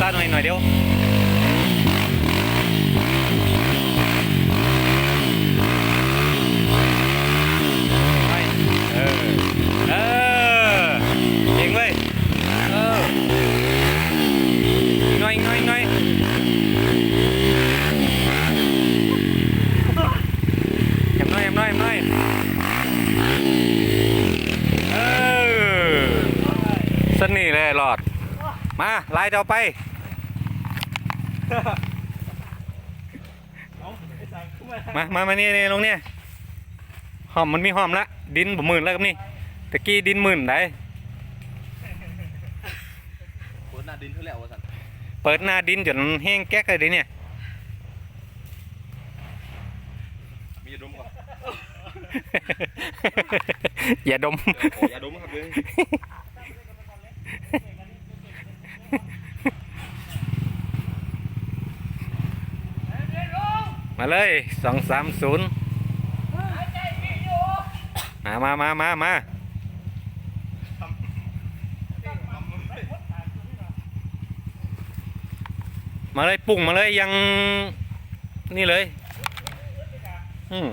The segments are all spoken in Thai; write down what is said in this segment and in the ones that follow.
ตาหน่อยหน่อยเดียวน้อยแอมน้อยแอมน้อย ลายต่อไปเอาไอ้สังขึ้นมามามามานี่นี่ลงเนี่ยหอมมันมีหอมละ ดินบ่หมื่นแล้วครับนี่ตะกี้ดินหมื่นได้โคตรหน้าดินเท่าแล้ววะสันเปิดหน้าดินจนแห้งแก๊กเลยดิเนี่ย มียาดมก่อนอย่าดมขอยาดมครับเลย มาเลยสองสามศูนย์มามามามามามาเลยปุ่งมาเลยยังนี่เลย อืม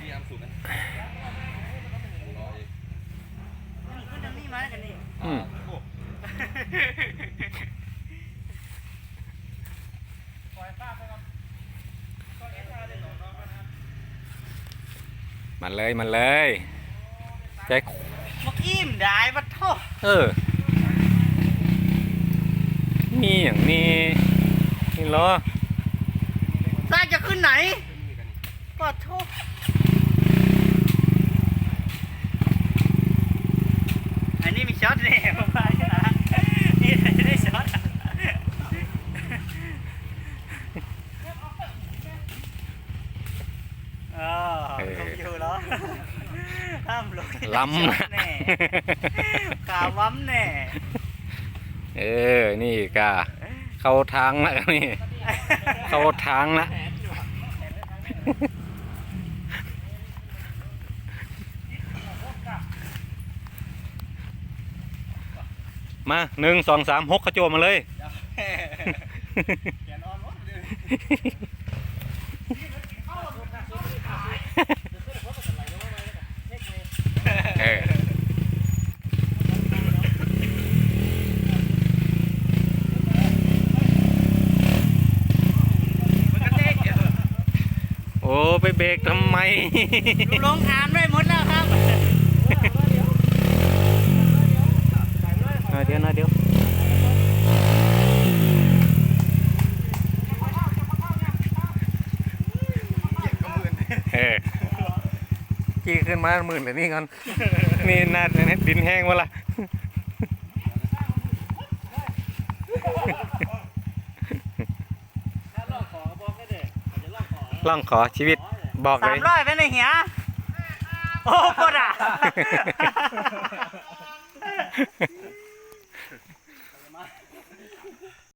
นี่อันสุดนะรออีก ขึ้นทางนี้มาแล้วกันนี่ อืม โอ้ มาเลยมาเลยใจมักอิ่มได้ปะโทษเออ นี่อย่างนี้นี่เหรอซาจะขึ้นไหนปะโทษอันนี้มีช็อตแน่ประมาณนี้นะนี่จะได้ช็อต เออลงอยู่แล้วห้ามลงล้ำนะแน่กาว้ำแน่เออ นี่กาเข้าทางละนี่ เข้าทางละมาหนึ่งสองสามหกขโจมมาเลย แกนอนวะเลย เออ มันก็เต้นอยู่ โอ้ไปเบรกทำไมลูกลงทานได้หมดแล้วครับหน่อยเดียวหน่อยเดียวเออขี่ขึ้นมาหมื่นเลยนี่ก่อนนี่น่าจะดินแห้งวะล่ะ ถ้าลอกขอบอกได้เด้อาจจะ ล่องขอชีวิตบอกเลสามย ร้อยเป็นเหียโอ้กดอะ